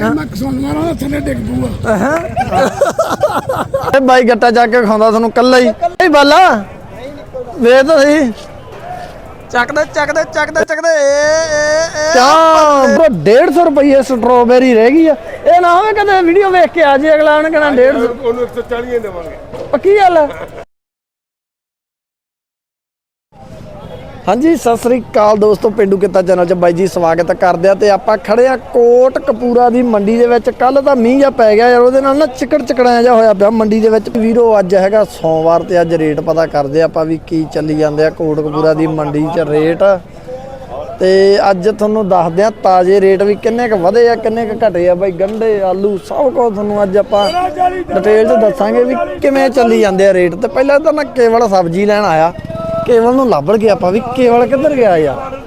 ਮੈਂ ਕਿਸਾਨ ਮਾਰਾਂ ਥੱਲੇ ਡਿੱਗ ਪੂਗਾ ਇਹ ਬਾਈ ਗੱਟਾ ਜਾ ਕੇ ਖਾਂਦਾ ਤੁਹਾਨੂੰ ਕੱਲਾ ਹੀ। ਇਹ ਬਾਲਾ ਵੇ ਤਾਂ ਸਹੀ। ਚੱਕਦੇ ਚੱਕਦੇ ਚੱਕਦੇ ਚੱਕਦੇ। ਏ ਏ ਏ। ਕਿਆ 150 ਰੁਪਏ ਸਟ੍ਰਾਬੇਰੀ ਰਹਿ ਗਈ ਆ। ਇਹ ਨਾ ਹੋਵੇ ਕਦੇ ਵੀਡੀਓ ਵੇਖ ਕੇ ਆ ਜੇ ਅਗਲਾ ਉਹਨੇ ਕਹਿਣਾ 150 ਉਹਨੂੰ 140 ਦੇਵਾਂਗੇ। ਪੱਕੀ ਗੱਲ ਆ। ਹਾਂਜੀ, ਸਤਿ ਸ੍ਰੀ ਅਕਾਲ ਦੋਸਤੋ, ਪਿੰਡੂ ਕਿੱਤਾ ਚੈਨਲ 'ਚ ਬਾਈ ਜੀ ਸਵਾਗਤ ਕਰਦੇ ਆ ਤੇ ਆਪਾਂ ਖੜੇ ਆ ਕੋਟ ਕਪੂਰਾ ਦੀ ਮੰਡੀ ਦੇ ਵਿੱਚ। ਕੱਲ ਤਾਂ ਮੀਂਹ ਜਾ ਪੈ ਗਿਆ ਯਾਰ, ਉਹਦੇ ਨਾਲ ਨਾ ਚਿਕੜ ਚਿਕੜਾਇਆ ਜਾ ਹੋਇਆ ਪਿਆ ਮੰਡੀ ਦੇ ਵਿੱਚ। ਵੀਰੋ, ਅੱਜ ਹੈਗਾ ਸੋਮਵਾਰ ਤੇ ਅੱਜ ਰੇਟ ਪਤਾ ਕਰਦੇ ਆ ਆਪਾਂ ਵੀ ਕੀ ਚੱਲੀ ਜਾਂਦੇ ਆ ਕੋਟ ਕਪੂਰਾ ਦੀ ਮੰਡੀ 'ਚ ਰੇਟ। ਤੇ ਅੱਜ ਤੁਹਾਨੂੰ ਦੱਸਦੇ ਆ ਤਾਜ਼ੇ ਰੇਟ ਵੀ ਕਿੰਨੇ ਕੁ ਵਧੇ ਆ, ਕਿੰਨੇ ਕੁ ਘਟੇ ਆ। ਬਾਈ, ਗੰਢੇ, ਆਲੂ, ਸਭ ਕੁਝ ਤੁਹਾਨੂੰ ਅੱਜ ਆਪਾਂ ਡਿਟੇਲ 'ਚ ਦੱਸਾਂਗੇ ਵੀ ਕਿਵੇਂ ਚੱਲੀ ਜਾਂਦੇ ਆ ਰੇਟ। ਤੇ ਪਹਿਲਾਂ ਤਾਂ ਮੈਂ ਕੇਵਲ ਸਬਜ਼ੀ ਲੈਣ ਆਇਆ। ਕੇਵਲ ਨੂੰ ਲੱਭੜ ਗਿਆ ਆਪਾਂ ਵੀ ਕੇਵਲ ਕਿੱਧਰ ਗਿਆ ਯਾਰ।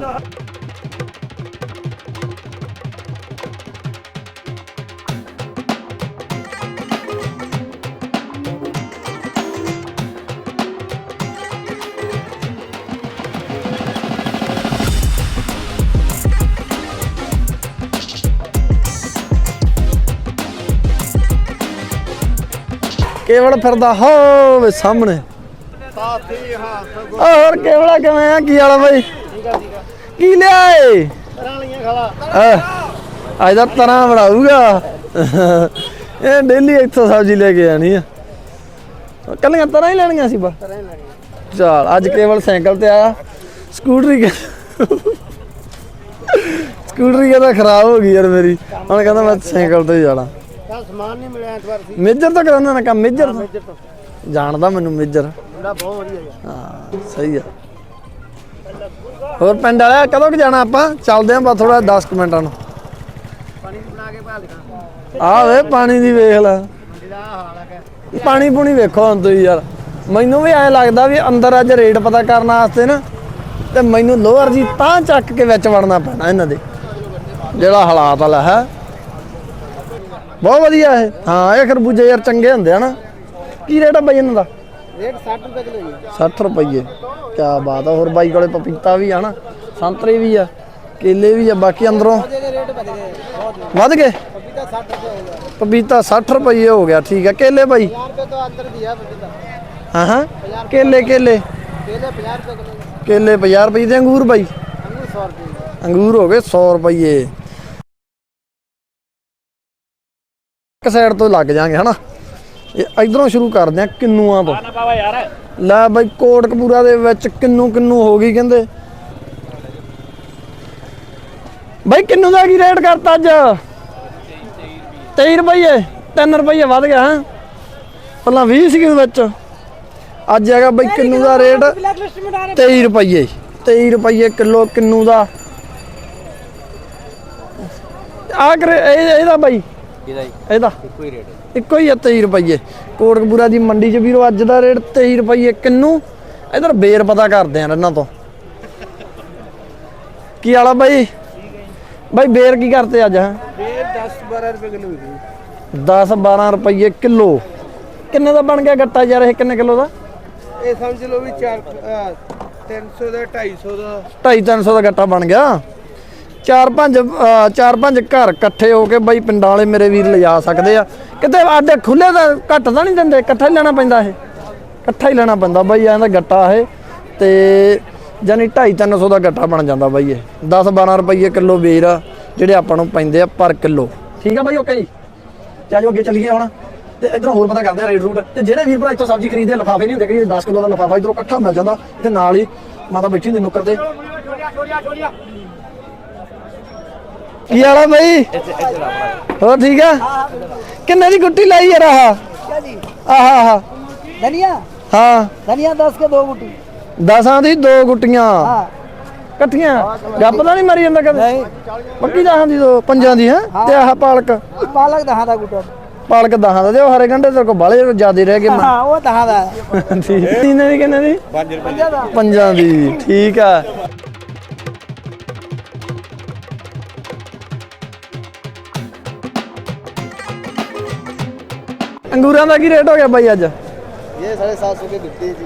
ਕੇਵਲ ਫਿਰਦਾ ਹੋਵੇ ਸਾਹਮਣੇ। ਸਾਥੀ ਹਾਂ ਓ ਹੋਰ ਕੇਵਲਾ ਕਿਵੇਂ ਆ? ਕੀ ਵਾਲਾ ਬਾਈ? ਕੀ ਲਿਆ ਏ ਅੱਜ ਦਾ ਤਰ੍ਹਾਂ ਬਣਾਊਗਾ। ਇਹ ਡੇਲੀ ਇੱਥੋਂ ਸਬਜ਼ੀ ਲੈ ਕੇ ਆਣੀ ਆ। ਕੱਲੀਆਂ ਤਰ੍ਹਾਂ ਹੀ ਲੈਣੀਆਂ ਸੀ ਬਾ। ਚਲ ਅੱਜ ਕੇਵਲ ਸਾਈਕਲ ਤੇ ਆਇਆ। ਸਕੂਟਰੀ ਕੇ ਸਕੂਟਰੀ ਕਹਿੰਦਾ ਖਰਾਬ ਹੋ ਗਈ ਯਾਰ ਮੇਰੀ। ਹੁਣ ਕਹਿੰਦਾ ਮੈਂ ਸਾਈਕਲ ਤੇ ਜਾਣਾ। ਸਮਾਨ ਨਹੀਂ ਮਿਲਿਆ ਇਸ ਵਾਰ ਸੀ। ਮੇਜਰ ਤਾਂ ਕਰਾਉਂਦਾ ਨਾ ਕੰਮ ਮੇਜਰ ਤੋਂ। ਜਾਣਦਾ ਮੈਨੂੰ ਮੇਜਰ। ਮੁੰਡਾ ਬਹੁਤ ਵਧੀਆ ਹੈ ਹਾਂ ਸਹੀ ਆ। ਹੋਰ ਪਿੰਡ ਵਾਲਿਆ ਕਦੋਂ ਕਿ ਜਾਣਾ ਆਪਾਂ? ਚੱਲਦੇ ਆਂ ਬਸ ਥੋੜਾ 10 ਕੁ ਮਿੰਟਾਂ ਨੂੰ। ਪਾਣੀ ਬਣਾ ਕੇ ਭਾਲ ਦਿਖਾ। ਆ ਵੇ ਪਾਣੀ ਦੀ ਵੇਖ ਲੈ। ਮੰਡੀ ਦਾ ਆਹ ਹਾਲ ਹੈ ਪਾਣੀ ਪੂਣੀ ਵੇਖੋ ਹੁਣ ਤੁਸੀਂ ਯਾਰ। ਮੈਨੂੰ ਵੀ ਐ ਲੱਗਦਾ ਵੀ ਅੰਦਰ ਅੱਜ ਰੇਟ ਪਤਾ ਕਰਨ ਵਾਸਤੇ ਨਾ ਤੇ ਮੈਨੂੰ ਲੋਅਰ ਜੀ ਤਾਂ ਚੱਕ ਕੇ ਵਿੱਚ ਵੜਨਾ ਪੈਣਾ ਇਹਨਾਂ ਦੇ। ਜਿਹੜਾ ਹਾਲਾਤ ਵਾਲਾ ਹੈ। ਬਹੁਤ ਵਧੀਆ ਇਹ। ਹਾਂ ਇਹ ਖਰਬੂਜੇ ਯਾਰ ਚੰਗੇ ਹੁੰਦੇ ਆ ਨਾ। ਕੀ ਰੇਟ ਆ ਬਈ ਇਹਨਾਂ ਦਾ? ਰੇਟ 60 ਰੁਪਏ ਕਿਲੋ ਹੀ 60 ਰੁਪਏ ਕੀ ਬਾਤ ਆ ਹੋਰ ਬਾਈ ਕੋਲੇ ਪਪੀਤਾ ਵੀ ਆ ਨਾ ਸੰਤਰੇ ਵੀ ਆ ਕੇਲੇ ਵੀ ਆ ਬਾਕੀ ਅੰਦਰੋਂ ਵਧ ਗਏ ਪਪੀਤਾ 60 ਰੁਪਏ ਹੋ ਗਿਆ। ਪਪੀਤਾ 60 ਰੁਪਏ ਹੋ ਗਿਆ ਠੀਕ ਆ। ਕੇਲੇ ਬਾਈ? 50 ਰੁਪਏ ਤੋਂ ਅੰਦਰ ਦੀ ਹੈ ਪਪੀਤਾ। ਹਾਂ ਹਾਂ। ਕੇਲੇ ਕੇਲੇ? ਕੇਲੇ 50 ਰੁਪਏ ਕਿਲੋ ਕੇਲੇ 50 ਰੁਪਏ ਦੇ ਅੰਗੂਰ ਬਾਈ? ਅੰਗੂਰ 100 ਰੁਪਏ। ਅੰਗੂਰ ਹੋ ਗਏ 100 ਰੁਪਏ ਇੱਕ ਸਾਈਡ ਤੋਂ ਲੱਗ ਜਾਾਂਗੇ ਹਨਾ? ਇਧਰੋਂ ਸ਼ੁਰੂ ਕਰਦੇ ਆ ਕਿੰਨੂਆਂ ਤੋਂ ਲੈ ਬਾਈ ਕੋਟਕਪੂਰਾ ਦੇ ਵਿੱਚ ਕਿੰਨੂ ਕਿੰਨੂ ਹੋ ਗਈ ਕਹਿੰਦੇ। ਬਾਈ ਕਿੰਨੂ ਦਾ ਕੀ ਰੇਟ ਕਰਤਾ ਅੱਜ? 23 ਰੁਪਏ 3 ਰੁਪਏ ਵੱਧ ਗਿਆ ਹੈ। ਪਹਿਲਾਂ 20 ਸੀ ਵਿੱਚ। ਅੱਜ ਹੈਗਾ ਬਾਈ ਕਿੰਨੂ ਦਾ ਰੇਟ? 23 ਰੁਪਏ 23 ਰੁਪਏ ਕਿਲੋ ਕਿੰਨੂ ਦਾ। ਆ ਕਰੇ ਇਹਦਾ ਬਾਈ। ਇਹਦਾ ਇਹਦਾ? ਇੱਕੋ ਹੀ ਰੇਟ ਇੱਕੋ ਹੀ ਆ 23 ਰੁਪਏ ਕੋਟਕਪੂਰਾ ਦੀ ਮੰਡੀ 'ਚ ਵੀਰੋ ਅੱਜ ਦਾ ਰੇਟ 23 ਰੁਪਏ ਕਿੰਨੂ? ਇਧਰ ਬੇਰ ਪਤਾ ਕਰਦੇ ਆ ਇਹਨਾਂ ਤੋਂ। ਕੀ ਵਾਲਾ ਬਾਈ? ਬਾਈ ਬੇਰ ਕੀ ਕਰਤੇ ਅੱਜ ਹੈ? ਰੇਟ 10 12 ਰੁਪਏ ਕਿਲੋ ਹੀ 10 12 ਰੁਪਏ ਕਿਲੋ। ਕਿੰਨੇ ਦਾ ਬਣ ਗਿਆ ਗੱਟਾ ਯਾਰ ਇਹ? ਕਿੰਨੇ ਕਿਲੋ ਦਾ? ਇਹ ਸਮਝ ਲਓ ਵੀ 4 300 ਦਾ 250 ਦਾ। 250 300 ਦਾ ਗੱਟਾ ਬਣ ਗਿਆ। ਚਾਰ ਪੰਜ ਚਾਰ ਪੰਜ ਘਰ ਇਕੱਠੇ ਹੋ ਕੇ ਬਾਈ ਪਿੰਡਾਂ ਵਾਲੇ ਮੇਰੇ ਵੀਰ ਲਿਜਾ ਸਕਦੇ ਆ। ਕਿਤੇ ਆਡੇ ਖੁੱਲੇ ਦਾ ਘੱਟ ਤਾਂ ਨਹੀਂ ਦਿੰਦੇ, ਇਕੱਠਾ ਹੀ ਲੈਣਾ ਪੈਂਦਾ ਇਹ। ਇਕੱਠਾ ਹੀ ਲੈਣਾ ਪੈਂਦਾ ਬਾਈ, ਐਂ ਦਾ ਗੱਟਾ ਇਹ। ਤੇ ਜਾਨੀ 2.5 300 ਦਾ ਗੱਟਾ ਬਣ ਜਾਂਦਾ ਬਾਈ ਇਹ। 10 12 ਰੁਪਏ ਕਿਲੋ ਵੇਰ ਜਿਹੜੇ ਆਪਾਂ ਨੂੰ ਪੈਂਦੇ ਆ ਪਰ ਕਿਲੋ। ਠੀਕ ਆ ਬਾਈ, ਓਕੇ ਜੀ। ਤੇ ਆਜੋ ਅੱਗੇ ਚੱਲੀਏ ਹੁਣ। ਤੇ ਇਧਰੋਂ ਹੋਰ ਪਤਾ ਕਰਦੇ ਆ ਰੇਟ ਰੂਟ। ਤੇ ਜਿਹੜੇ ਵੀਰ ਭਰਾ ਇੱਥੋਂ ਸਬਜ਼ੀ ਖਰੀਦਦੇ ਲਫਾਫੇ ਨਹੀਂ ਹੁੰਦੇ ਕਿ 10 ਕਿਲੋ ਦਾ ਲਫਾਫਾ ਇਧਰੋਂ ਇਕੱਠਾ ਮਿਲ ਜਾਂਦਾ। ਤੇ ਨਾਲ ਹੀ ਮਾਤਾ ਬੈਠੀ ਹੁੰਦੀ ਨੁੱਕਰ ਤੇ। ਕੀ ਵਾਲਾ ਬਈ? ਹੋਰ ਠੀਕ ਆ? ਕਿੰਨੇ ਦੀ ਗੁੱਟੀ ਲਾਈ ਯਾਰ ਆਹ? ਆਹ ਆਹ ਹਾਂ। ਧਨੀਆ 10 ਕੇ ਦੋ ਗੁੱਟੀ। 10ਾਂ ਦੀ ਦੋ ਗੁੱਟੀਆਂ। ਹਾਂ। ਗੱਪ ਤਾਂ ਨਹੀਂ ਮਰੀ ਜਾਂਦਾ ਕਦੇ? ਪੱਕੀ ਦਾਹਾਂ ਦੀ ਦੋ ਪੰਜਾਂ ਦੀ ਹੈ? ਤੇ ਆਹ ਪਾਲਕ। ਪਾਲਕ ਦਾਹਾਂ ਦਾ ਗੁੱਟਾ। ਪਾਲਕ ਹਰੇ ਗੰਡੇ ਤੇਰੇ ਕੋ ਬਾਲੇ ਜਿਆਦੇ ਰਹਿ ਗਏ ਹਾਂ ਉਹ ਦਾਹਾਂ ਦਾ। ਠੀਕ। ਇਹਨਾਂ ਦੀ ਦੀ? 5 ਰੁਪਏ ਪੰਜਾਂ ਦੀ। ਠੀਕ ਆ। ਅੰਗੂਰਾਂ ਦਾ ਕੀ ਰੇਟ ਹੋ ਗਿਆ ਬਾਈ ਅੱਜ? ਇਹ 750 ਕੇ ਦਿੱਤੀ ਜੀ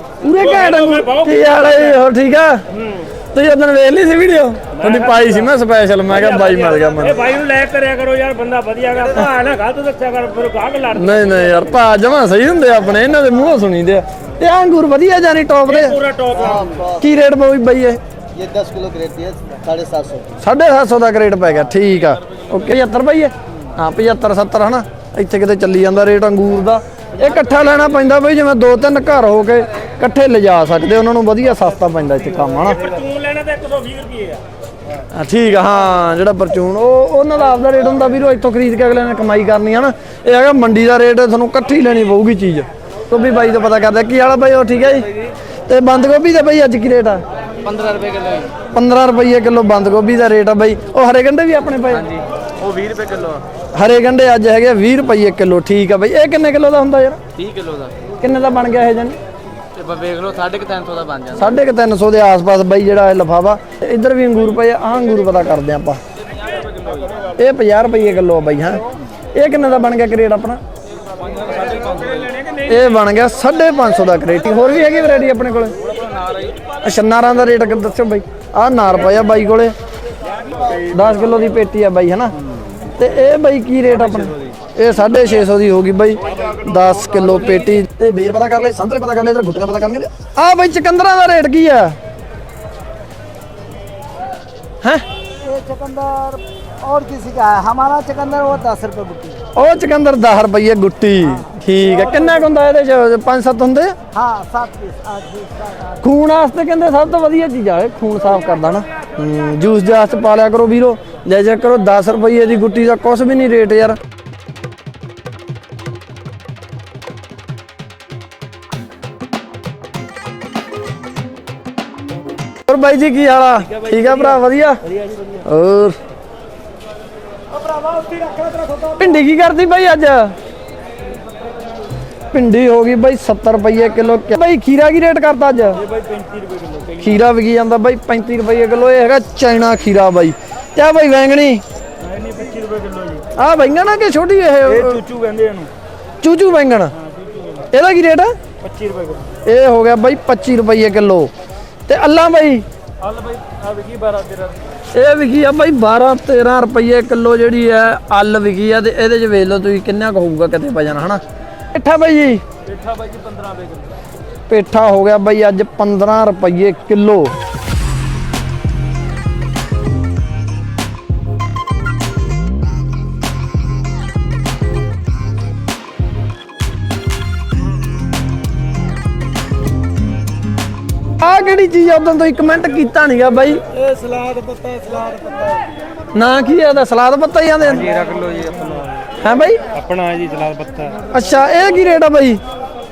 ਤੁਸੀਂ ਉਦੋਂ ਵੇਖ ਲਈ ਸੀ ਵੀਡੀਓ ਤੁਹਾਡੀ ਪਾਈ ਸੀ ਮੈਂ ਸਪੈਸ਼ਲ ਮੈਂ ਕਿਹਾ ਬਾਈ ਮਿਲ ਗਿਆ ਮੈਨੂੰ। ਇਹ ਬਾਈ ਨੂੰ ਲੈ ਕਰਿਆ ਕਰੋ ਯਾਰ ਬੰਦਾ ਵਧੀਆ ਗਾ ਭਾ ਨਾ ਗਲਤ ਦੱਸਿਆ ਕਰ ਫਿਰ ਗਾਹਕ ਲੜ ਨਹੀਂ ਨਹੀਂ ਯਾਰ ਭਾ ਜਮਾ ਸਹੀ ਹੁੰਦੇ ਆਪਣੇ ਇਹਨਾਂ ਦੇ ਮੂੰਹੋਂ ਸੁਣੀਦੇ ਤੇ ਆ ਅੰਗੂਰ ਵਧੀਆ ਜਾਨੀ ਟੌਪ ਦੇ? ਪੂਰਾ ਟੌਪ ਆ ਕੀ ਰੇਟ ਪਊ ਬਾਈ ਇਹ? ਇਹ 10 ਕਿਲੋ ਗ੍ਰੇਡ ਹੈ 750 750 ਦਾ। ਗ੍ਰੇਡ ਪੈ ਗਿਆ ਠੀਕ ਆ। ਓਕੇ 75 ਬਾਈ ਹੈ ਹਾਂ 75 70 ਹਨਾ? ਇੱਥੇ ਕਿਤੇ ਚੱਲੀ ਜਾਂਦਾ ਰੇਟ ਅੰਗੂਰ ਦਾ। ਇਹ ਇਕੱਠਾ ਲੈਣਾ ਪੈਂਦਾ ਬਈ ਜਿਵੇਂ ਦੋ ਤਿੰਨ ਘਰ ਹੋ ਕੇ ਇਕੱਠੇ ਲਿਜਾ ਸਕਦੇ ਉਹਨਾਂ ਨੂੰ ਵਧੀਆ ਸਸਤਾ ਪੈਂਦਾ ਇੱਥੇ ਕੰਮ ਹਨਾ? ਪਰਚੂਨ ਲੈਣਾ ਤਾਂ 120 ਰੁਪਏ ਆ। ਹਾਂ ਠੀਕ ਆ ਹਾਂ ਜਿਹੜਾ ਪਰਚੂਨ ਉਹ ਉਹਨਾਂ ਦਾ ਆਪਦਾ ਰੇਟ ਹੁੰਦਾ ਵੀਰੋ ਇੱਥੋਂ ਖਰੀਦ ਕੇ ਅਗਲੇ ਨੇ ਕਮਾਈ ਕਰਨੀ ਹਨਾ? ਇਹ ਹੈਗਾ ਮੰਡੀ ਦਾ ਰੇਟ ਤੁਹਾਨੂੰ ਇਕੱਠੀ ਲੈਣੀ ਪਊਗੀ ਚੀਜ਼। ਤੋਂ ਵੀ ਬਾਈ ਤੋਂ ਪਤਾ ਕਰਦਾ ਕੀ ਆਲਾ ਬਾਈ ਉਹ ਠੀਕ ਹੈ ਜੀ? ਤੇ ਬੰਦ ਗੋਭੀ ਦਾ ਬਾਈ ਅੱਜ ਕੀ ਰੇਟ ਆ? 15 ਰੁਪਏ ਕਿਲੋ 15 ਰੁਪਏ ਕਿਲੋ ਬੰਦ ਗੋਭੀ ਦਾ ਰੇਟ ਆ ਬਾਈ। ਉਹ ਹਰੇ ਗੰਡੇ ਵੀ ਆਪਣੇ ਪਏ? ਹਾਂਜੀ। ਹਰੇ ਗੰਡੇ ਅੱਜ ਹੈਗੇ 20 ਰੁਪਏ ਕਿਲੋ ਠੀਕ ਆ ਬਈ। ਇਹ ਕਿੰਨੇ ਕਿਲੋ ਦਾ ਹੁੰਦਾ ਯਾਰ? 30 ਕਿਲੋ ਦਾ। ਕਿੰਨੇ ਦਾ ਬਣ ਗਿਆ ਇਹ ਜਨ ਬਾ ਵੇਖ ਲਓ 350 ਦਾ ਬਣ ਜਾਂਦਾ। 350 ਦੇ ਆਸ-ਪਾਸ ਬਈ ਜਿਹੜਾ ਇਹ ਲਫਾਵਾ ਇੱਧਰ ਵੀ ਅੰਗੂਰ ਪਏ ਆ ਅੰਗੂਰ ਪਤਾ ਕਰਦੇ ਆਪਾਂ। ਇਹ 50 ਰੁਪਏ ਕਿਲੋ ਬਈ ਹਾਂ। ਇਹ ਕਿੰਨੇ ਦਾ ਬਣ ਗਿਆ ਕਰੇਟ ਆਪਣਾ? ਇਹ ਬਣ ਗਿਆ 550 ਦਾ ਕਰੇਟੀ। ਹੋਰ ਵੀ ਹੈਗੀ ਵੈਰਾਈਟੀ ਆਪਣੇ ਕੋਲ? ਅੱਛਾ ਨਾਰਾਂ ਦਾ ਰੇਟ ਦੱਸਿਓ ਬਾਈ। ਆਹ ਨਾਰ ਪਿਆ ਬਾਈ ਕੋਲੇ। 10 ਕਿਲੋ ਦੀ ਪੇਟੀ ਆ ਬਾਈ ਹਨਾ? ਤੇ ਇਹ ਬਾਈ ਕੀ ਰੇਟ ਆਪਣਾ ਇਹ 650 ਦੀ ਹੋਗੀ ਬਾਈ 10 ਕਿਲੋ ਪੇਟੀ ਤੇ ਬੇਰ ਪਤਾ ਕਰ ਲੈ ਸੰਤਰੇ ਪਤਾ ਕਰ ਲੈ ਇਧਰ ਗੁੱਟੀਆਂ ਪਤਾ ਕਰਨਗੇ ਆ ਬਾਈ ਚਕੰਦਰਾਂ ਦਾ ਰੇਟ ਕੀ ਆ ਹੈ ये चुकंदर और किसी का है हमारा चुकंदर वो दस रुपए गुटी ਉਹ ਚਕੰਦਰ 10 ਰੁਪਏ ਗੁੱਟੀ ਠੀਕ ਹੈ ਕਿੰਨਾ ਕੁ ਹੁੰਦਾ ਇਹਦੇ ਚ 5-7 ਹੁੰਦੇ ਆ हाँ सात पीस आठ पीस सात आठ ਖੂਨ ਵਾਸਤੇ ਕਹਿੰਦੇ ਸਭ ਤੋਂ ਵਧੀਆ ਚੀਜ਼ ਆ ਇਹ ਖੂਨ ਸਾਫ਼ ਕਰਦਾ ਨਾ ਹੂੰ, ਜੂਸ ਜਾਸ ਚ ਪਾ ਲਿਆ ਕਰੋ ਵੀਰੋ ਲੈ ਜਾ ਕਰੋ 10 ਰੁਪਏ ਦੀ ਗੁੱਟੀ ਦਾ ਕੁਛ ਵੀ ਨਹੀਂ ਰੇਟ ਯਾਰ। ਹੋਰ ਬਾਈ ਜੀ ਕੀ ਹਾਲ ਆ? ਠੀਕ ਆ ਭਰਾ, ਵਧੀਆ? ਹੋਰ। ਭਿੰਡੀ ਕੀ ਕਰਦੀ ਬਾਈ ਅੱਜ? ਭਿੰਡੀ ਹੋ ਗਈ ਬਾਈ 70 ਰੁਪਏ ਕਿਲੋ। ਬਾਈ ਖੀਰਾ ਕੀ ਰੇਟ ਕਰਤਾ ਅੱਜ? ਖੀਰਾ ਵਿਕੀ ਜਾਂਦਾ ਬਾਈ 35 ਰੁਪਏ ਕਿਲੋ, ਇਹ ਹੈਗਾ ਚਾਈਨਾ ਖੀਰਾ ਬਾਈ। ਤੇ ਆ ਬਾਈ ਵੈਂਗਣੀ? ਨਹੀਂ 25 ਰੁਪਏ ਕਿਲੋ ਜੀ। ਆ ਬੈਂਗਣ ਆ ਕਿ ਛੋਟੀ ਇਹ ਚੂਚੂ ਕਹਿੰਦੇ ਇਹਨੂੰ। ਚੂਚੂ ਬੈਂਗਣ ਇਹਦਾ ਕੀ ਰੇਟ ਆ? 25 ਰੁਪਏ ਕਿਲੋ। ਇਹ ਹੋ ਗਿਆ ਬਾਈ 25 ਰੁਪਏ ਕਿਲੋ। ਤੇ ਅੱਲਾ ਬਾਈ? ਹਲ ਬਈ ਆ ਵਿਕੀ 12 13 ਇਹ ਵਿਕੀ ਆ ਬਾਈ 12 13 ਰੁਪਏ ਕਿਲੋ ਜਿਹੜੀ ਹੈ ਅੱਲ ਵਿਕੀ ਆ ਤੇ ਇਹਦੇ ਚ ਵੇਖ ਲਓ ਤੁਸੀਂ ਕਿੰਨਾ ਕੁ ਹੋਊਗਾ ਕਿਤੇ ਵਜਨ ਹਨਾ? ਇੱਠਾ ਬਾਈ ਜੀ? ਪੇਠਾ ਬਾਈ ਜੀ 15 ਰੁਪਏ ਕਿਲੋ। ਪੇਠਾ ਹੋ ਗਿਆ ਬਾਈ ਅੱਜ 15 ਰੁਪਏ ਕਿਲੋ। ਆ ਕਿਹੜੀ ਚੀਜ਼ ਉਦੋਂ ਤੋਂ ਕਮੈਂਟ ਕੀਤਾ ਨਹੀਂਗਾ ਬਾਈ। ਇਹ ਸਲਾਦ ਪੱਤਾ ਸਲਾਦ ਪੱਤਾ। ਨਾ ਕੀ ਆ ਇਹਦਾ? ਸਲਾਦ ਪੱਤਾ ਹੀ ਆਂਦੇ ਜੀਰਾ ਕਿਲੋ ਜੀ ਆਪਣਾ। ਹੈ ਬਾਈ? ਆਪਣਾ ਜੀ ਸਲਾਦ ਪੱਤਾ। ਅੱਛਾ ਇਹ ਕੀ ਰੇਟ ਆ ਬਾਈ?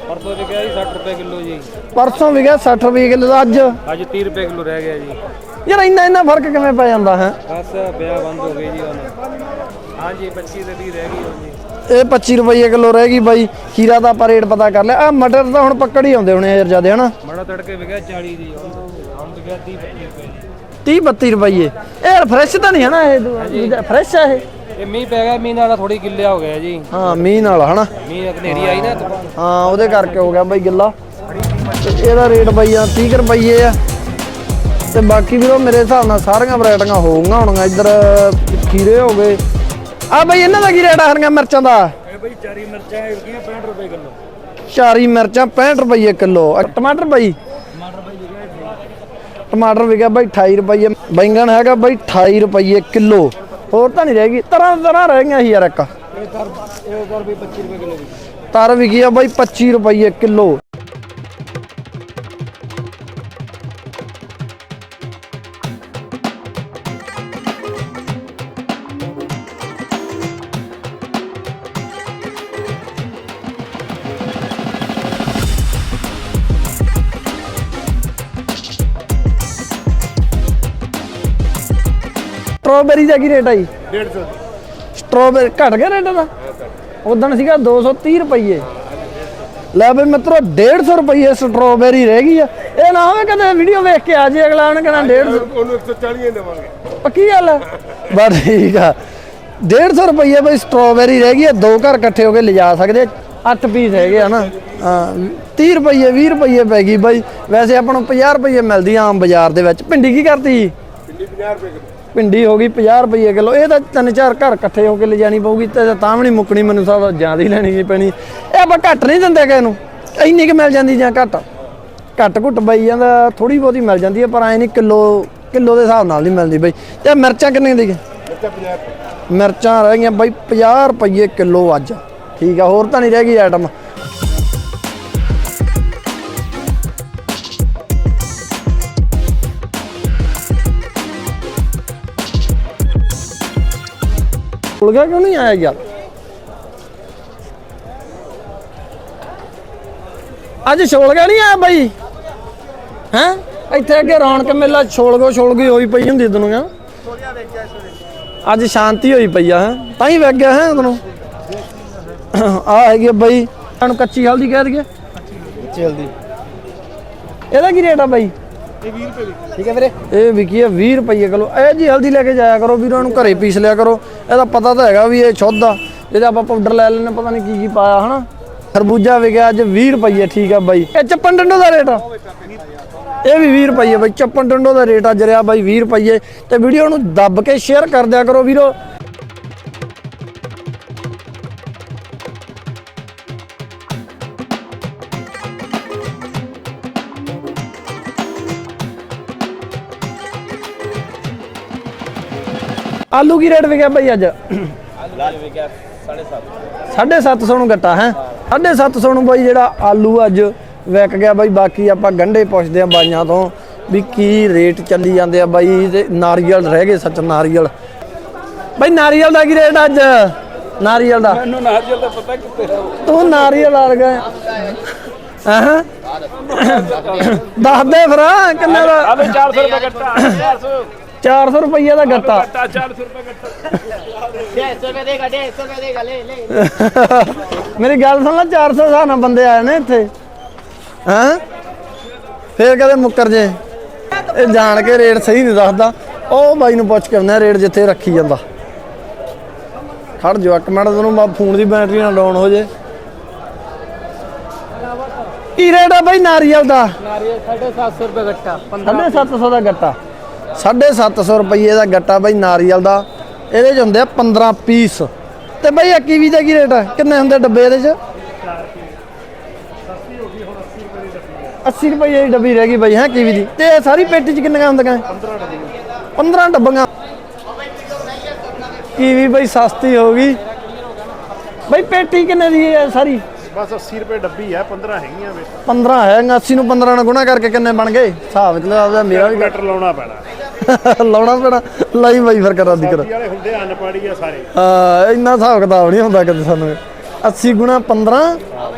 ਪਰਸੋਂ ਵਿਕਿਆ ਜੀ 60 ਰੁਪਏ ਕਿਲੋ ਜੀ। ਪਰਸੋਂ ਵੀ ਗਿਆ 60 ਰੁਪਏ ਕਿਲੋ ਦਾ ਅੱਜ? ਅੱਜ 30 ਰੁਪਏ ਕਿਲੋ ਰਹਿ ਗਿਆ ਜੀ। ਯਾਰ ਇੰਨਾ ਇੰਨਾ ਫ਼ਰਕ ਕਿਵੇਂ ਪੈ ਜਾਂਦਾ ਹੈ? ਬਸ ਵਿਆਹ ਬੰਦ ਹੋ ਗਈ ਜੀ ਹੁਣ। ਹਾਂਜੀ 25 ਦੇ 20 ਰਹਿ ਗਈ ਹੁਣ ਜੀ। ਇਹ 25 ਰੁਪਏ ਕਿਲੋ ਰਹਿ ਗਈ ਬਾਈ ਖੀਰਾ ਦਾ ਆਪਾਂ ਰੇਟ ਪਤਾ ਕਰ ਲਿਆ। ਆ ਮਟਰ ਤਾਂ ਹੁਣ ਪੱਕੜ ਹੀ ਆਉਂਦੇ ਹੋਣੇ ਯਾਰ ਜਿਆਦੇ ਹਨਾ? ਮੜਾ ਤੜਕੇ ਵਿਕਿਆ 40 ਦੀ ਹੁਣ ਹੁਣ ਵਿਕਿਆ 30 25 ਰੁਪਏ ਜੀ 30 32 ਰੁਪਏ ਇਹ ਫਰੈਸ਼ ਤਾਂ ਨਹੀਂ ਹਨਾ ਇਹ? ਫਰੈਸ਼ ਆ ਇਹ? ਇਹ ਮੀਂਹ ਪੈ ਗਿਆ ਮੀਂਹ ਨਾਲ ਥੋੜੀ ਗਿੱਲਿਆ ਹੋ ਗਿਆ ਜੀ। ਹਾਂ ਮੀਂਹ ਨਾਲ ਹਨਾ? ਮੀਂਹ ਹਨੇਰੀ ਆਈ ਨਾ ਤੂਫਾਨ ਹਾਂ ਉਹਦੇ ਕਰਕੇ ਹੋ ਗਿਆ ਬਾਈ ਗਿੱਲਾ। ਤੇ ਇਹਦਾ ਰੇਟ ਬਾਈ ਆ 30 ਰੁਪਏ ਆ। ਤੇ ਬਾਕੀ ਵੀਰੋ ਮੇਰੇ ਹਿਸਾਬ ਨਾਲ ਸਾਰੀਆਂ ਵੈਰਾਈਟੀਆਂ ਹੋਊਗੀਆਂ ਹੋਣਗੀਆਂ। ਇੱਧਰ ਖੀਰੇ ਹੋ ਗਏ ਆ ਬਾਈ ਇਹਨਾਂ ਦਾ ਕੀ ਰੇਟ ਆ ਹਰੀਆਂ ਮਿਰਚਾਂ ਦਾ? ਇਹ ਬਈ ਚਾਰੀ ਮਿਰਚਾਂ ਵਿਕੀਆਂ 65 ਰੁਪਏ ਕਿਲੋ। ਚਾਰੀ ਮਿਰਚਾਂ 65 ਰੁਪਏ ਕਿਲੋ। ਟਮਾਟਰ ਬਾਈ? ਟਮਾਟਰ ਵਿਕਿਆ ਬਾਈ 28 ਰੁਪਏ ਬੈਂਗਣ ਹੈਗਾ ਬਾਈ 28 ਰੁਪਏ ਕਿਲੋ। ਹੋਰ ਤਾਂ ਨਹੀਂ ਰਹਿ ਗਈ ਤਰ੍ਹਾਂ ਤਰ੍ਹਾਂ ਰਹਿ ਗਈਆਂ ਯਾਰ ਇੱਕ। ਇਹ ਕਰ ਵੀ 25 ਰੁਪਏ ਕਿਲੋ ਤਰ ਵਿਕੀ ਆ ਬਾਈ 25 ਰੁਪਏ ਕਿਲੋ। ਸਟ੍ਰਾਬੇਰੀ ਦਾ ਕੀ ਰੇਟ ਆ ਜੀ? 150 ਸਟ੍ਰਾਬੇਰੀ ਘਟ ਗਿਆ ਰੇਟ ਦਾ ਉਦੋਂ ਸੀਗਾ 230 ਰੁਪਏ ਲੈ ਬਈ ਮਿੱਤਰੋ 150 ਰੁਪਏ ਸਟ੍ਰਾਬੇਰੀ ਰਹਿ ਗਈ ਆ। ਇਹ ਨਾ ਹੋਵੇ ਕਦੇ ਵੀਡੀਓ ਵੇਖ ਕੇ ਆ ਜੇ ਅਗਲਾ ਉਹਨੇ ਕਹਿਣਾ 150 ਉਹਨੂੰ 140 ਦੇਵਾਂਗੇ। ਪੱਕੀ ਗੱਲ ਆ? ਬਸ ਠੀਕ ਆ। 150 ਰੁਪਏ ਬਈ ਸਟ੍ਰਾਬੇਰੀ ਰਹਿ ਗਈ ਆ ਦੋ ਘਰ ਇਕੱਠੇ ਹੋ ਕੇ ਲਿਜਾ ਸਕਦੇ। 8 ਪੀਸ ਹੈਗੇ ਆ ਨਾ। ਹਾਂ 30 ਰੁਪਏ 20 ਰੁਪਏ ਪੈ ਗਈ ਬਾਈ। ਵੈਸੇ ਆਪਾਂ ਨੂੰ 50 ਰੁਪਏ ਮਿਲਦੀ ਆ ਆਮ ਬਾਜ਼ਾਰ ਦੇ ਵਿੱਚ। ਭਿੰਡੀ ਕੀ ਕਰਤੀ? ਭਿੰਡੀ 50 ਰੁਪਏ ਭਿੰਡੀ ਹੋ ਗਈ 50 ਰੁਪਏ ਕਿਲੋ। ਇਹ ਤਾਂ ਤਿੰਨ ਚਾਰ ਘਰ ਇਕੱਠੇ ਹੋ ਕੇ ਲਿਜਾਣੀ ਪਊਗੀ, ਤੇ ਤਾਂ ਵੀ ਨਹੀਂ ਮੁੱਕਣੀ, ਮੈਨੂੰ ਸਭ ਜ਼ਿਆਦਾ ਹੀ ਲੈਣੀ ਪੈਣੀ। ਇਹ ਆਪਾਂ ਘੱਟ ਨਹੀਂ ਦਿੰਦੇ ਕਿਸੇ ਨੂੰ। ਇੰਨੀ ਕਿ ਮਿਲ ਜਾਂਦੀ ਜਾਂ ਘੱਟ। ਘੱਟ ਘੁੱਟ ਬਾਈ ਜਾਂਦਾ ਥੋੜੀ ਬਹੁਤੀ ਮਿਲ ਜਾਂਦੀ ਹੈ ਪਰ ਐ ਨਹੀਂ ਕਿਲੋ ਕਿਲੋ ਦੇ ਹਿਸਾਬ ਨਾਲ ਨਹੀਂ ਮਿਲਦੀ ਬਈ। ਤੇ ਮਿਰਚਾਂ ਕਿੰਨੇ ਦੀ ਮਿਰਚਾਂ 50 ਮਿਰਚਾਂ ਰਹਿ ਗਈਆਂ ਬਾਈ 50 ਰੁਪਏ ਕਿਲੋ ਅੱਜ। ਠੀਕ ਆ, ਹੋਰ ਤਾਂ ਨਹੀਂ ਰਹਿ ਗਈ ਆਈਟਮ ਉਲਗਾ ਕਿਉਂ ਨਹੀਂ ਆਇਆ ਯਾਰ? ਅੱਜ ਛੋਲਗਾ ਨਹੀਂ ਆਇਆ ਬਾਈ? ਹੈ? ਇੱਥੇ ਅੱਗੇ ਰੌਣਕ ਮੇਲਾ ਛੋਲਗੋ ਛੋਲਗੀ ਹੋਈ ਪਈ ਹੁੰਦੀ ਦੁਨੀਆ ਅੱਜ ਸ਼ਾਂਤੀ ਹੋਈ ਪਈ ਆ ਹੈ? ਤਾਂ ਹੀ ਵਗ ਗਿਆ ਹੈ ਤੈਨੂੰ? ਆ ਹੈਗੀ ਬਾਈ। ਇਹਨੂੰ ਕੱਚੀ ਹਲਦੀ ਕਹਿ ਦਈਏ। ਜਲਦੀ ਇਹਦਾ ਕੀ ਰੇਟ ਆ ਬਾਈ? ਠੀਕ ਹੈ ਵੀਰੇ? ਇਹ ਵਿਕੀ ਆ 20 ਰੁਪਏ ਕਿਲੋ। ਇਹ ਜੀ ਹਲਦੀ ਲੈ ਕੇ ਜਾਇਆ ਕਰੋ, ਵੀਰੋ ਇਹਨੂੰ ਘਰੇ ਪੀਸ ਲਿਆ ਕਰੋ। ਇਹਦਾ ਪਤਾ ਤਾਂ ਹੈਗਾ ਵੀ ਇਹ ਸ਼ੁੱਧ ਆ। ਜਿਹਦੇ ਆਪਾਂ ਪਾਊਡਰ ਲੈ ਲੈਣੇ ਪਤਾ ਨਹੀਂ ਕੀ ਕੀ ਪਾਇਆ, ਹਨਾ? ਖਰਬੂਜਾ ਵਿਕਿਆ ਅੱਜ 20 ਰੁਪਏ ਠੀਕ ਆ ਬਾਈ। ਇਹ ਚੱਪਣ ਡੰਡੋ ਦਾ ਰੇਟ ਆ। ਇਹ ਵੀ 20 ਰੁਪਏ ਬਾਈ ਚੱਪਣ ਡੰਡੋ ਦਾ ਰੇਟ ਅੱਜ ਰਿਹਾ ਬਾਈ 20 ਰੁਪਏ ਤੇ ਵੀਡੀਓ ਨੂੰ ਦੱਬ ਕੇ ਸ਼ੇਅਰ ਕਰ ਦਿਆ ਕਰੋ ਵੀਰੋ। ਆਲੂ ਕੀ ਰੇਟ ਵਿਕਿਆ ਬਾਈ ਅੱਜ? ਲਾਲ ਵਿਕਿਆ 750 750 ਨੂੰ ਗੱਟਾ ਹੈ? 750 ਨੂੰ ਬਾਈ ਜਿਹੜਾ ਆਲੂ ਅੱਜ ਵਿਕ ਗਿਆ ਬਾਈ ਬਾਕੀ ਆਪਾਂ ਗੰਢੇ ਪੁੱਛਦੇ ਆ ਬਾਈਆਂ ਤੋਂ ਵੀ ਕੀ ਰੇਟ ਚੱਲੀ ਜਾਂਦੇ ਆ ਬਾਈ ਤੇ ਨਾਰੀਅਲ ਰਹਿ ਗਏ ਸੱਚ ਨਾਰੀਅਲ। ਬਾਈ ਨਾਰੀਅਲ ਦਾ ਕੀ ਰੇਟ ਅੱਜ? ਨਾਰੀਅਲ ਦਾ? ਮੈਨੂੰ ਨਾਰੀਅਲ ਦਾ ਪਤਾ ਕਿੱਥੇ ਤੂੰ ਨਾਰੀਅਲ ਆ ਗਿਆ। ਹਾਂ? ਦੱਸ ਦੇ ਫਿਰ ਕਿੰਨੇ ਦਾ? ਆਲੂ 400 ਰੁਪਏ ਕੱਟਾ 400 400 ਰੁਪਈਆ ਦਾ ਗੱਤਾ। ਮੇਰੀ ਗੱਲ ਸੁਣ ਲੈ 400 ਦਾ ਨਾ ਬੰਦੇ ਆਏ ਨੇ ਇੱਥੇ। ਹਾਂ? ਫੇਰ ਕਦੇ ਮੁੱਕਰ ਜੇ। ਇਹ ਜਾਣ ਕੇ ਰੇਟ ਸਹੀ ਨਹੀਂ ਦੱਸਦਾ। ਉਹ ਬਾਈ ਨੂੰ ਪੁੱਛ ਕੇ ਰੇਟ ਜਿੱਥੇ ਰੱਖੀ ਜਾਂਦਾ। ਖੜ ਜੋ ਇੱਕ ਮਿੰਟ ਤੈਨੂੰ ਮੈਂ ਫੋਨ ਦੀ ਬੈਟਰੀ ਨਾ ਡਾਊਨ ਹੋ ਜੇ। ਕੀ ਰੇਟ ਆ ਬਾਈ ਨਾਰੀਅਲ ਦਾ? ਨਾਰੀਅਲ 750 ਰੁਪਏ ਗੱਟਾ 15 750 ਦਾ ਗੱਟਾ 750 ਰੁਪਏ ਦਾ ਗੱਟਾ ਬਾਈ ਨਾਰੀਅਲ ਦਾ। ਇਹਦੇ ਚ ਹੁੰਦੇ ਆ 15 ਪੀਸ। ਤੇ ਬਾਈ ਆ ਕੀਵੀ ਦਾ ਕੀ ਰੇਟ ਹੈ? ਕਿੰਨੇ ਹੁੰਦੇ ਡੱਬੇ ਇਹਦੇ ਚ? 80 ਰੁਪਏ ਦੀ ਡੱਬੀ ਰਹਿ ਗਈ ਬਾਈ ਹੈ ਕੀਵੀ ਦੀ ਤੇ ਸਾਰੀ ਪੇਟੀ ਚ ਕਿੰਨੀਆਂ ਹੁੰਦੀਆਂ? 15 ਡੱਬੀਆਂ। 15 ਡੱਬੀਆਂ ਕੀਵੀ ਬਾਈ ਸਸਤੀ ਹੋ ਗਈ। ਬਾਈ ਪੇਟੀ ਕਿੰਨੇ ਦੀ ਹੈ ਸਾਰੀ? ਬਸ 80 ਰੁਪਏ ਡੱਬੀ ਆ 15 ਹੈਗੀਆਂ ਵੇ। 15 ਹੈ 80 ਨੂੰ 15 ਨਾਲ ਗੁਣਾ ਕਰਕੇ ਕਿੰਨੇ ਬਣ ਗਏ? ਹਿਸਾਬ ਚ ਲਾ ਮੇਰਾ ਵੀ ਮੀਟਰ ਲਾਉਣਾ ਪੈਣਾ। ਲਾਉਣਾ ਪੈਣਾ ਲਾਈ ਬਾਈ ਫਿਰ ਕਰਾਂ ਦੀ ਕਰ। ਸਬਜ਼ੀ ਵਾਲੇ ਹੁੰਦੇ ਆ ਅਨਪੜ੍ਹੀ ਆ ਸਾਰੇ। ਆ ਇੰਨਾ ਹਿਸਾਬ ਕਿਤਾਬ ਨਹੀਂ ਹੁੰਦਾ ਕਦੇ ਸਾਨੂੰ। 80 ਗੁਣਾ 15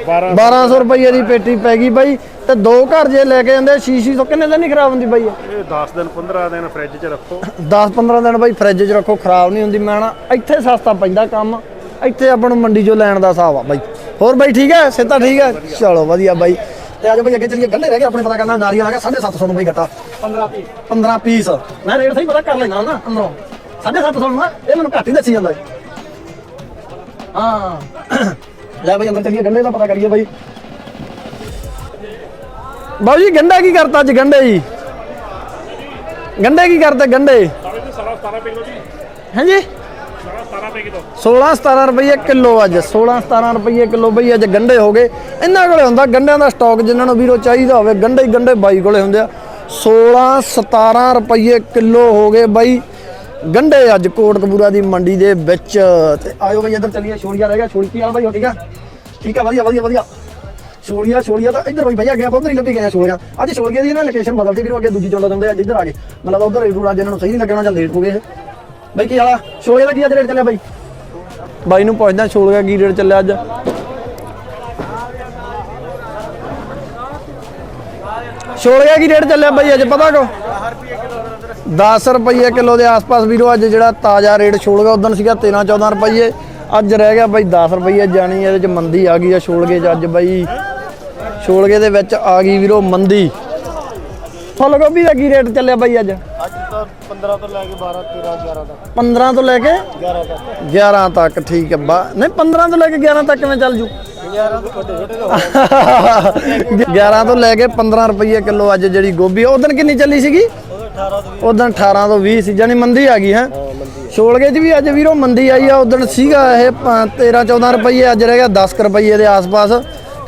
12 1200 ਰੁਪਏ ਦੀ ਪੇਟੀ ਪੈ ਗਈ ਬਾਈ ਤੇ ਦੋ ਘਰ ਜੇ ਲੈ ਕੇ ਜਾਂਦੇ ਸ਼ੀਸ਼ੀ ਤੋਂ ਕਿੰਨੇ ਦਿਨ ਨਹੀਂ ਖਰਾਬ ਹੁੰਦੀ ਬਾਈ ਇਹ? 10 ਦਿਨ 15 ਦਿਨ ਫ੍ਰਿਜ 'ਚ ਰੱਖੋ। 10 15 ਦਿਨ ਬਾਈ ਫ੍ਰਿਜ 'ਚ ਰੱਖੋ ਖਰਾਬ ਨਹੀਂ ਹੁੰਦੀ। ਮੈਂ ਨਾ ਇੱਥੇ ਸਸਤਾ ਪੈਂਦਾ ਕੰਮ ਇੱਥੇ ਆਪਾਂ ਨੂੰ ਮੰਡੀ 'ਚੋਂ ਲੈਣ ਦਾ ਹਿਸਾਬ ਆ ਬਾਈ। ਹੋਰ ਬਾਈ ਠੀਕ ਹੈ? ਸਿੱਧਾ ਠੀਕ ਹੈ? ਚਲੋ ਵਧੀਆ ਬਾਈ। ਤੇ ਆਜੋ ਬਾਈ ਅੱਗੇ ਚੱਲੀਏ। ਗੰਢੇ ਰਹਿ ਗਏ ਆਪਣੇ ਪਤਾ ਕਰਨਾ ਨਾਰੀਅਲ ਆ ਗਿਆ 750 ਨੂੰ ਬਾਈ ਗੱਟਾ। 15 ਪੀਸ। 15 ਪੀਸ। ਮੈਂ ਰੇਟ ਸਹੀ ਪਤਾ ਕਰ ਲੈਣਾ ਨਾ ਅੰਦਰੋਂ। 750 ਨੂੰ ਨਾ ਇਹ ਮੈਨੂੰ ਘੱਟ ਹੀ ਦੱਸੀ ਜਾਂਦਾ ਹੈ। ਹਾਂ। ਲੈ ਬਾਈ ਅੰਦਰ ਚੱਲੀਏ ਗੰਢੇ ਦਾ ਪਤਾ ਕਰੀਏ ਬਾਈ। ਬਾਬੂ ਜੀ ਗੰਡਾ ਕੀ ਕਰਤਾ ਅੱਜ ਗੰਡੇ ਜੀ? ਗੰਡੇ ਕੀ ਕਰਤੇ ਗੰਡੇ ਸਾਰਾ 17 ਕਿਲੋ ਜੀ। ਹਾਂਜੀ 16 17 ਰੁਪਏ ਕਿਲੋ। ਅੱਜ 16 17 ਰੁਪਏ ਕਿਲੋ ਬਈ ਅੱਜ ਗੰਡੇ ਹੋ ਗਏ। ਇਹਨਾਂ ਕੋਲੇ ਹੁੰਦਾ ਗੰਡਿਆਂ ਦਾ ਸਟਾਕ ਜਿਨ੍ਹਾਂ ਨੂੰ ਵੀਰੋ ਚਾਹੀਦਾ ਹੋਵੇ ਗੰਡੇ ਹੀ ਗੰਡੇ ਬਾਈ ਕੋਲੇ ਹੁੰਦੇ ਆ। 16 17 ਰੁਪਏ ਕਿਲੋ ਹੋ ਗਏ ਬਾਈ ਗੰਡੇ ਅੱਜ ਕੋਟਕਪੂਰਾ ਦੀ ਮੰਡੀ ਦੇ ਵਿੱਚ। ਤੇ ਆਇਓ ਬਈ ਇੱਧਰ ਚੱਲੀਏ ਛੋੜੀਆ ਰਹਿ ਗਿਆ ਛੋੜਕੀ ਵਾਲਾ ਬਾਈ, ਹੋ ਠੀਕ ਆ? ਠੀਕ ਆ, ਵਧੀਆ ਵਧੀਆ ਵਧੀਆ। ਛੋੜੀਆ ਛੋੜੀਆ ਤਾਂ ਇੱਧਰ ਬਈ ਭਈਆ ਗਿਆ ਉਧਰ ਹੀ ਲੱਭੀ ਗਿਆ ਛੋੜੀਆ ਅੱਜ ਛੋੜੀਆ ਦੀ ਨਾ ਲੋਕੇਸ਼ਨ ਬਦਲਦੀ ਵੀਰੋ, ਅੱਗੇ ਦੂਜੀ ਚੋਂਦਾ ਦਿੰਦੇ ਅੱਜ ਇੱਧਰ ਆ ਗਏ। ਮਤਲਬ ਉਧਰ ਹੀ ਰੂੜਾ ਜਿਹਨਾਂ ਨੂੰ ਸਹੀ ਨਹੀਂ ਲੱਗਣਾ ਜਾਂ ਲੇਟ ਹੋ ਗਏ ਬਾਈ ਕੀ ਹਾਲਾ ਛੋਲੇ ਦਾ ਕੀ ਅੱਜ ਰੇਟ ਚੱਲਿਆ ਬਾਈ? ਬਾਈ ਨੂੰ ਪੁੱਛਦਾ ਛੋਲੇ ਦਾ ਕੀ ਰੇਟ ਚੱਲਿਆ ਅੱਜ? ਛੋਲੇ ਦਾ ਕੀ ਰੇਟ ਚੱਲਿਆ ਬਾਈ ਅੱਜ ਪਤਾ ਕੋ 10 ਰੁਪਏ ਕਿਲੋ ਦੇ ਆਸ-ਪਾਸ ਵੀਰੋ ਅੱਜ ਜਿਹੜਾ ਤਾਜ਼ਾ ਰੇਟ ਛੋਲਗਾ ਉਦੋਂ ਸੀਗਾ 13 14 ਰੁਪਏ ਅੱਜ ਰਹਿ ਗਿਆ ਬਾਈ 10 ਰੁਪਏ ਜਾਣੀ ਇਹਦੇ ਚ ਮੰਦੀ ਆ ਗਈ ਆ ਛੋਲਗੇ ਚ ਅੱਜ ਬਾਈ। ਛੋਲਗੇ ਦੇ ਵਿੱਚ ਆ ਗਈ ਵੀਰੋ ਮੰਦੀ। ਫੁੱਲ ਗੋਭੀ ਦਾ ਕੀ ਰੇਟ ਚੱਲਿਆ ਬਾਈ ਅੱਜ? ਅੱਜ ਤਾਂ 15 ਤੋਂ ਲੈ ਕੇ 12 13 11 ਤੱਕ। 15 ਤੋਂ ਲੈ ਕੇ 11 ਤੱਕ। 11 ਤੱਕ ਠੀਕ ਹੈ। ਬਾ ਨਹੀਂ 15 ਤੋਂ ਲੈ ਕੇ 11 ਤੱਕ ਕਿਵੇਂ ਚੱਲ ਜੂ? 11 ਤੋਂ ਛੋਟੇ ਛੋਟੇ ਤੋਂ 11 ਤੋਂ ਲੈ ਕੇ 15 ਰੁਪਏ ਕਿਲੋ ਅੱਜ ਜਿਹੜੀ ਗੋਭੀ ਆ ਉਦੋਂ ਕਿੰਨੀ ਚੱਲੀ ਸੀਗੀ? ਉਹਦੇ 18 ਤੋਂ ਉਦੋਂ 18 ਤੋਂ 20 ਸੀ ਜਾਨੀ ਮੰਦੀ ਆ ਗਈ ਹੈ? ਛੋਲਗੇ 'ਚ ਵੀ ਅੱਜ ਵੀਰੋ ਮੰਦੀ ਆਈ ਆ ਉਦੋਂ ਸੀਗਾ ਇਹ 13 14 ਰੁਪਏ ਅੱਜ ਰਹਿ ਗਿਆ 10 ਰੁਪਏ ਦੇ ਆਸ-ਪਾਸ।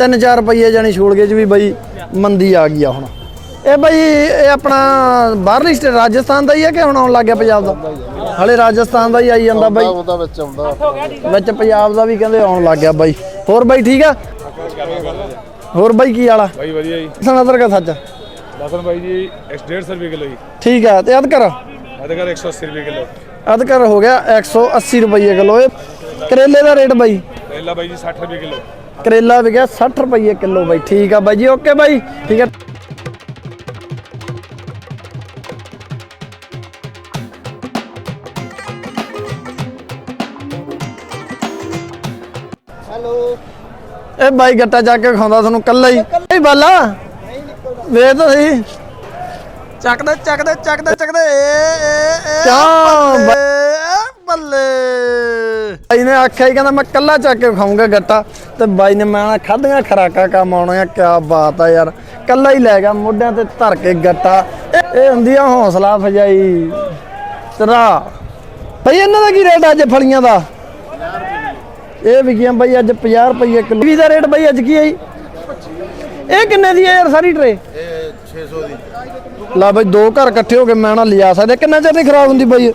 3-4 ਰੁਪਏ ਜਾਨੀ ਛੋਲਗੇ 'ਚ ਵੀ ਬਈ ਮੰਦੀ ਆ ਗਈ ਆ ਹੁਣ। ਇਹ ਬਈ ਇਹ ਆਪਣਾ ਬਾਹਰਲੀ ਸਟੇਟ ਰਾਜਸਥਾਨ ਦਾ ਹੀ ਹੈ ਕਿ ਹੁਣ ਆਉਣ ਲੱਗ ਗਿਆ ਪੰਜਾਬ ਦਾ? ਹਲੇ ਰਾਜਸਥਾਨ ਦਾ ਹੀ ਆਈ ਜਾਂਦਾ ਬਈ। ਉਹਦਾ ਵਿੱਚ ਆਉਂਦਾ। ਵਿੱਚ ਪੰਜਾਬ ਦਾ ਵੀ ਕਹਿੰਦੇ ਆਉਣ ਲੱਗ ਗਿਆ ਬਾਈ। ਹੋਰ ਬਾਈ ਠੀਕ ਆ? ਹੋਰ ਬਾਈ ਕੀ ਵਾਲਾ ਬਾਈ ਵਧੀਆ ਜੀ। ਸਨਾਤਰ ਦਾ ਸੱਚ। ਲਸਣ ਬਾਈ ਜੀ 150 ਰੁਪਏ ਕਿਲੋ ਜੀ। ਠੀਕ ਆ ਤੇ ਅਦਕਰ ਅਦਰਕ 180 ਰੁਪਏ ਕਿਲੋ। ਅਦਕਰ ਹੋ ਗਿਆ 180 ਰੁਪਏ ਕਿਲੋ। ਇਹ ਕਰੇਲੇ ਦਾ ਰੇਟ ਬਾਈ? ਕਰੇਲਾ ਬਾਈ ਜੀ 60 ਰੁਪਏ ਕਿਲੋ। ਕਰੇਲਾ ਵਿਕਿਆ 60 ਰੁਪਏ ਕਿਲੋ ਬਾਈ। ਠੀਕ ਆ ਬਾਈ ਜੀ ਓਕੇ ਬਾਈ। ਠੀਕ ਆ। ਇਹ ਬਾਈ ਗੱਟਾ ਚੱਕ ਕੇ ਖਾਉਂਦਾ ਤੁਹਾਨੂੰ ਕੱਲਾ ਹੀ। ਇਹ ਬਾਲਾ ਵੇ ਤਾਂ ਸਹੀ। ਚੱਕਦੇ ਚੱਕਦੇ ਚੱਕਦੇ ਚੱਕਦੇ। ਏ ਏ ਏ ਕਿਉਂ ਬ- ਏ ਬੱਲੇ। ਬਾਈ ਨੇ ਆਖਿਆ ਹੀ ਕਹਿੰਦਾ ਮੈਂ ਕੱਲਾ ਚੱਕ ਕੇ ਖਾਊਂਗਾ ਗੱਟਾ। ਤੇ ਬਾਈ ਨੇ ਮੈਂ ਖਾਧੀਆਂ ਖਰਾਕਾ ਕੰਮ ਆਉਣਾ ਆ ਕਿਆ ਬਾਤ ਆ ਯਾਰ। ਕੱਲਾ ਹੀ ਲੈ ਗਿਆ ਮੋਢਿਆਂ ਤੇ ਧਰ ਕੇ ਗੱਟਾ। ਇਹ ਹੁੰਦੀ ਆ ਹੌਸਲਾ ਫਜਾਈ ਤੇਰਾ। ਬਈ ਇਹਨਾਂ ਦਾ ਕੀ ਰੇਟ ਅੱਜ ਫਲੀਆਂ ਦਾ? ਇਹ ਵਿਕੀਆਂ ਬਾਈ ਅੱਜ 50 ਰੁਪਏ ਕਿਲੋ। ਵੀ ਦਾ ਰੇਟ ਬਾਈ ਅੱਜ ਕੀ ਆਈ ਇਹ ਕਿੰਨੇ ਦੀ ਹੈ ਯਾਰ ਸਾਰੀ ਟਰੇ ਇਹ 600 ਦੀ ਲਾ ਬਾਈ ਦੋ ਘਰ ਇਕੱਠੇ ਹੋ ਕੇ ਮੈਂ ਨਾ ਲਿਜਾ ਸਕਦੇ। ਕਿੰਨਾ ਚਿਰ ਨਹੀਂ ਖਰਾਬ ਹੁੰਦੀ ਬਾਈ?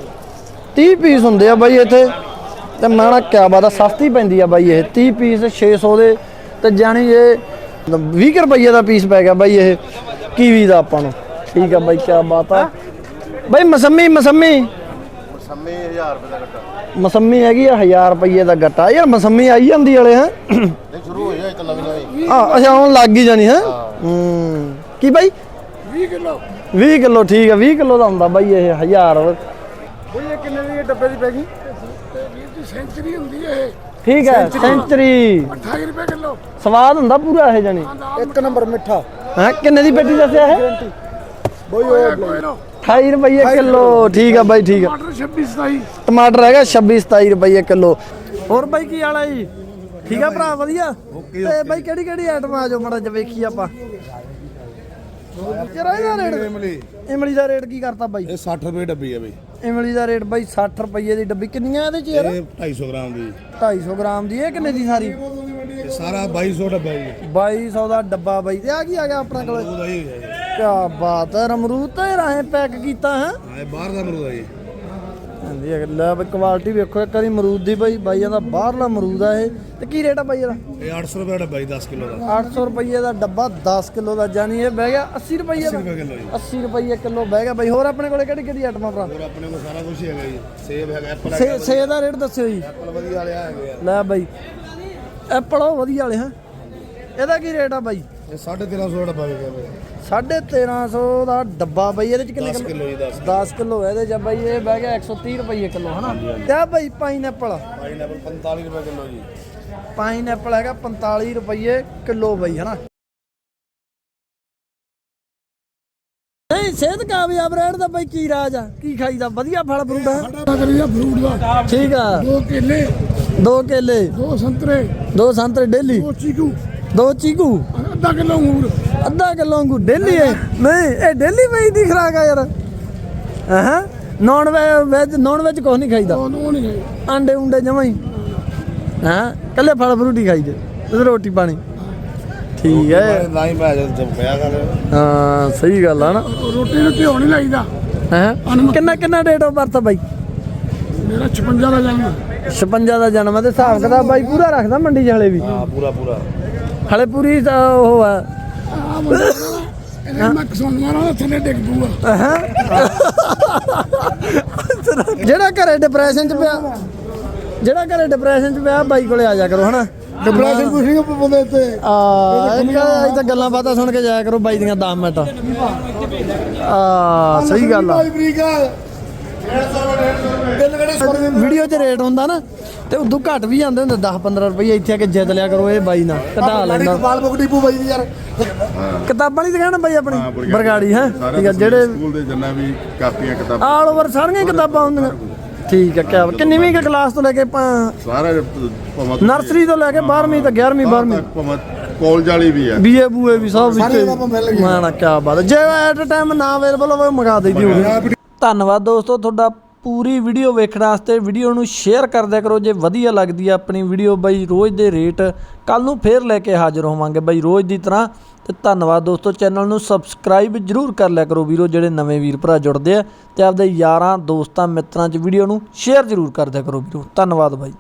30 ਪੀਸ ਹੁੰਦੇ ਆ ਬਾਈ ਇੱਥੇ। ਤੇ ਮੈਂ ਨਾ ਕਿਆ ਬਾਤ ਆ, ਸਸਤੀ ਪੈਂਦੀ ਆ ਬਾਈ ਇਹ। 30 ਪੀਸ 600 ਦੇ। ਤੇ ਜਾਣੀ ਇਹ 20 ਰੁਪਏ ਦਾ ਪੀਸ ਪੈ ਗਿਆ ਬਾਈ ਇਹ। ਕੀਵੀ ਦਾ ਆਪਾਂ ਨੂੰ। ਠੀਕ ਆ ਬਾਈ, ਕਿਆ ਬਾਤ ਆ। ਬਾਈ ਮਸੰਮੀ ਮਸੰਮੀ। ਸਮੇਂ 1000 ਰੁਪਏ ਦਾ ਘਟਾ ਮਸੰਮੀ ਹੈਗੀ ਆ 1000 ਰੁਪਏ ਦਾ ਗੱਟਾ। ਯਾਰ ਮਸੰਮੀ ਆਈ ਜਾਂਦੀ ਵਾਲੇ ਹੈ? ਨਹੀਂ ਸ਼ੁਰੂ ਹੋਈ ਹੈ ਇਹ ਤਾਂ ਨਵੀਂ ਨਵੀਂ। ਆ ਅੱਛਾ ਹੁਣ ਲੱਗ ਹੀ ਜਾਣੀ ਹੈ? ਹੂੰ। ਕੀ ਬਾਈ? 20 ਕਿਲੋ। 20 ਕਿਲੋ ਠੀਕ ਹੈ 20 ਕਿਲੋ ਦਾ ਹੁੰਦਾ ਬਾਈ ਇਹ 1000 ਬਈ ਇਹ ਕਿੰਨੇ ਦੀ ਡੱਬੇ ਦੀ ਪੈ ਗਈ? ਠੀਕ ਹੈ ਸੈਂਚਰੀ। 28 ਰੁਪਏ ਕਿਲੋ। ਸਵਾਦ ਹੁੰਦਾ ਪੂਰਾ ਇਹ ਜਾਨੀ ਇੱਕ ਨੰਬਰ ਮਿੱਠਾ। ਹਾਂ ਕਿੰਨੇ ਦੀ ਪੇਟੀ ਦੱਸਿਆ ਇਹ? ਬਈ ਉਹ 28 ਰੁਪਏ ਕਿਲੋ। ਠੀਕ ਆ ਬਾਈ ਠੀਕ ਆ। ਟਮਾਟਰ 26 27 ਟਮਾਟਰ ਹੈਗਾ 26 27 ਰੁਪਏ ਕਿਲੋ। ਹੋਰ ਬਾਈ ਕੀ ਵਾਲਾ ਜੀ? ਠੀਕ ਆ ਭਰਾ ਵਧੀਆ? ਤੇ ਬਾਈ ਕਿਹੜੀ ਕਿਹੜੀ ਆਈਟਮ ਆ ਜੋ ਮੜਾ ਜਿਹਾ ਵੇਖੀ ਆਪਾਂ? ਜਰਾ ਇਹਦਾ ਰੇਟ ਇਮਲੀ। ਇਮਲੀ ਦਾ ਰੇਟ ਕੀ ਕਰਤਾ ਬਾਈ? ਇਹ 60 ਰੁਪਏ ਡੱਬੀ ਹੈ ਬਈ। ਇਮਲੀ ਦਾ ਰੇਟ ਬਾਈ 60 ਰੁਪਏ ਦੀ ਡੱਬੀ। ਕਿੰਨੀਆਂ ਇਹਦੇ ਚ ਯਾਰ? ਇਹ 250 ਗ੍ਰਾਮ ਦੀ। 250 ਗ੍ਰਾਮ ਦੀ। ਇਹ ਕਿੰਨੇ ਦੀ ਸਾਰੀ? ਇਹ ਸਾਰਾ 2200 ਡੱਬਾ ਜੀ। 2200 ਦਾ ਡੱਬਾ ਬਾਈ। ਤੇ ਆ ਕੀ ਆ ਗਿਆ ਆਪਣਾ ਕੋਲ? ਉਹਦਾ ਹੀ ਹੈ ਜੀ। ਕੀ ਬਾਤ ਹੈ ਅਮਰੂਦ ਤਾਂ ਇਹ ਰਾਹੀਂ ਪੈਕ ਕੀਤਾ ਹੈ। ਹਾਂ ਇਹ ਬਾਹਰ ਦਾ ਅਮਰੂਦ ਹੈ ਜੀ। ਹਾਂਜੀ ਇਹ ਲੈ ਬਈ ਕੁਆਲਿਟੀ ਵੇਖੋ ਇੱਕ ਵਾਰੀ ਅਮਰੂਦ ਦੀ ਬਾਈ ਬਾਈਆਂ ਦਾ ਬਾਹਰਲਾ ਅਮਰੂਦ ਆ ਇਹ। ਤੇ ਕੀ ਰੇਟ ਆ ਬਾਈ ਇਹਦਾ? ਇਹ 800 ਰੁਪਏ ਡੱਬਾ ਜੀ 10 ਕਿਲੋ ਦਾ। 800 ਰੁਪਏ ਦਾ ਡੱਬਾ 10 ਕਿਲੋ ਦਾ ਜਾਨੀ ਇਹ ਬਹਿ ਗਿਆ 80 ਰੁਪਏ ਦਾ। ਰੁਪਏ ਕਿਲੋ ਜੀ। 80 ਰੁਪਏ ਕਿਲੋ ਬਹਿ ਗਿਆ ਬਾਈ। ਹੋਰ ਆਪਣੇ ਕੋਲੇ ਕਿਹੜੀ ਕਿਹੜੀ ਆਈਟਮਾਂ ਭਰਾ? ਹੋਰ ਆਪਣੇ ਕੋਲ ਸਾਰਾ ਕੁਝ ਹੈਗਾ ਜੀ। ਸੇਬ ਹੈਗਾ ਐਪਲ ਸੇ ਸੇ ਦਾ ਰੇਟ ਦੱਸਿਓ ਜੀ। ਐਪਲ ਵਧੀਆ ਵਾਲੇ ਹੈਗੇ ਲੈ ਬਾਈ। ਐਪਲ ਉਹ ਵਧੀਆ ਵਾਲੇ ਹਾਂ। ਇਹਦਾ ਕੀ ਰੇਟ ਆ ਬਾਈ? ਇਹ 1350 ਦਾ ਡੱਬਾ ਵਿਕਿਆ ਹੋਇਆ। 1350 ਦਾ ਡੱਬਾ ਬਾਈ ਇਹਦੇ ਚ ਕਿੰਨੇ 10 ਕਿਲੋ? ਜੀ 10 10 ਕਿਲੋ ਇਹਦੇ ਚ ਬਾਈ ਇਹ ਬਹਿ ਗਿਆ 130 ਰੁਪਏ ਕਿਲੋ ਹਨਾ? ਤੇ ਬਾਈ ਪਾਈਨਐਪਲ ਪਾਈਨਐਪਲ 45 ਰੁਪਏ ਕਿਲੋ ਜੀ। ਪਾਈਨਐਪਲ ਹੈਗਾ 45 ਰੁਪਏ ਕਿਲੋ ਬਾਈ ਹਨਾ? ਨਹੀਂ ਸਿਹਤ ਕਾਮਯਾਬ ਰਹਿਣ ਦਾ ਬਾਈ ਕੀ ਰਾਜ ਆ? ਕੀ ਖਾਈਦਾ? ਵਧੀਆ ਫਲ ਫਰੂਟ ਆ? ਕਰੀਆ ਫਰੂਟ ਦਾ ਠੀਕ ਆ। ਦੋ ਕੇਲੇ। ਦੋ ਕੇਲੇ। ਦੋ ਸੰਤਰੇ। ਦੋ ਸੰਤਰੇ ਡੇਲੀ। ਦੋ ਚੀਕੂ। ਦੋ ਚੀਕੂ? ਅੱਧਾ ਕਿਲੋ ਅੰਗੂਰ। ਅੱਧਾ ਕਿਲੋ ਅੰਗੂ ਡੇਲੀ ਹੈ ਨਹੀਂ ਇਹ ਡੇਲੀ ਪਈ ਦੀ ਖਰਾਕ ਆ ਯਾਰ। ਹਾਂ? ਨੌਨ ਵੈਜ ਨੌਨ ਵੈਜ ਕੁਛ ਨਹੀਂ ਖਾਈਦਾ। ਉਹ ਨਹੀਂ ਹੈ ਆਂਡੇ ਉਂਡੇ ਜਮਾਂ ਹੀ। ਹਾਂ? ਕੱਲੇ ਫਲ ਫਰੂਟ ਹੀ ਖਾਈਦੇ ਰੋਟੀ ਪਾਣੀ। ਠੀਕ ਹੈ। ਨਾ ਹੀ ਮੈਂ ਜਦ ਪਿਆ ਕਰ। ਹਾਂ ਸਹੀ ਗੱਲ ਆ ਨਾ। ਰੋਟੀ ਨੂੰ ਧਿਓ ਨਹੀਂ ਲਾਈਦਾ। ਹੈ? ਕਿੰਨਾ ਕਿੰਨਾ ਡੇਟ ਆਫ ਬਰਥ ਬਾਈ? ਮੇਰਾ 56 ਦਾ ਜਨਮ। 56 ਦਾ ਜਨਮ ਤੇ ਹਿਸਾਬ ਕਿਤਾਬ ਬਾਈ ਪੂਰਾ ਰੱਖਦਾ ਮੰਡੀ 'ਚ ਹਲੇ ਵੀ। ਹਾਂ ਪੂਰਾ ਪੂਰਾ। ਹਲੇ ਪੂਰੀ ਤਾਂ ਉਹ ਆ ਮੈਂ ਕਿਸੋਂ ਮਾਰਾਂ ਥੱਲੇ ਡਿੱਗ ਪੂਗਾ ਜਿਹੜਾ ਘਰੇ ਡਿਪਰੈਸ਼ਨ 'ਚ ਪਿਆ ਜਿਹੜਾ ਘਰੇ ਡਿਪਰੈਸ਼ਨ 'ਚ ਪਿਆ ਬਾਈ ਕੋਲੇ ਆ ਜਾ ਕਰੋ ਹਨਾ? ਡਿਪਰੈਸ਼ਨ ਕੁਝ ਨਹੀਂ ਪਉਂਦੇ ਇੱਥੇ ਆ ਇੱਕ ਅੱਜ ਤਾਂ ਗੱਲਾਂ ਬਾਤਾਂ ਸੁਣ ਕੇ ਜਾਇਆ ਕਰੋ ਬਾਈ ਦੀਆਂ 10 ਮਿੰਟ ਆ ਸਹੀ ਗੱਲ ਆ। ਅਮਰੀਕਾ 150 150 ਵੀਡੀਓ 'ਚ ਰੇਟ ਹੁੰਦਾ ਨਾ ਤੇ ਉਦੋਂ ਘੱਟ ਵੀ ਜਾਂਦੇ ਹੁੰਦੇ 10 15 ਰੁਪਏ ਇੱਥੇ ਆ ਕੇ ਜਿੱਤ ਲਿਆ ਕਰੋ ਇਹ ਬਾਈ ਨਾਲ ਕਢਾ ਲੈਂਦਾ ਬਾਲ ਬੁੱਕ ਡਿਪੂ ਬਾਈ ਦੀ ਯਾਰ। ਕਿਤਾਬਾਂ ਵਾਲੀ ਦੁਕਾਨ ਬਾਈ ਆਪਣੀ ਹਾਂ, ਬਰਗਾੜੀ। ਹੈ? ਠੀਕ ਕੁਛ ਜਿਹੜੇ ਸਕੂਲ ਦੇ ਜਿੰਨਾ ਵੀ ਕਾਪੀਆਂ ਕਿਤਾਬਾਂ। ਆਲ ਓਵਰ ਸਾਰੀਆਂ ਹੀ ਕਿਤਾਬਾਂ ਹੁੰਦੀਆਂ। ਠੀਕ ਹੈ ਕਿਆ ਕਿੰਨੀਵੀਂ ਕੁ ਕਲਾਸ ਤੋਂ ਲੈ ਕੇ ਸਾਰਾ ਨਰਸਰੀ ਤੋਂ ਲੈ ਕੇ 12ਵੀਂ ਤੱਕ 11ਵੀਂ 12ਵੀਂ ਭਾਵੇਂ ਕਾਲਜ ਵਾਲੀ ਵੀ ਹੈ ਬੀਏ ਬੂਏ ਵੀ ਸਭ ਵਿੱਚ। ਮੈਂ ਨਾ ਕਿਆ ਬਾਤ। ਹੈ। ਜੇ ਐਟ ਟਾਈਮ ਨਾ ਅਵੇਲੇਬਲ ਹੋਵੇ ਮੰਗਾ ਦੇਈਦੀ ਹੋਵੇ। ਧੰਨਵਾਦ ਦੋਸਤੋ ਤੁਹਾਡਾ ਪੂਰੀ ਵੀਡੀਓ ਵੇਖਣ ਵਾਸਤੇ ਵੀਡੀਓ ਨੂੰ ਸ਼ੇਅਰ ਕਰਦਿਆ ਕਰੋ। ਜੇ ਵਧੀਆ ਲੱਗਦੀ ਆ ਆਪਣੀ ਵੀਡੀਓ, ਬਾਈ ਰੋਜ਼ ਦੇ ਰੇਟ ਕੱਲ ਨੂੰ ਫੇਰ ਲੈ ਕੇ ਹਾਜ਼ਰ ਹੋਵਾਂਗੇ। ਬਾਈ ਰੋਜ਼ ਦੀ ਤਰ੍ਹਾਂ ਤੇ ਧੰਨਵਾਦ ਦੋਸਤੋ, ਚੈਨਲ ਨੂੰ ਸਬਸਕ੍ਰਾਈਬ ਜਰੂਰ ਕਰ ਲਿਆ ਕਰੋ ਵੀਰੋ, ਜਿਹੜੇ ਨਵੇਂ ਵੀਰ ਭਰਾ ਜੁੜਦੇ ਆ ਤੇ ਆਪਦੇ ਯਾਰਾਂ, ਦੋਸਤਾਂ, ਮਿੱਤਰਾਂ 'ਚ ਵੀਡੀਓ ਨੂੰ ਸ਼ੇਅਰ ਜਰੂਰ ਕਰ ਦਿਆ ਕਰੋ ਵੀਰੋ। ਧੰਨਵਾਦ ਬਾਈ।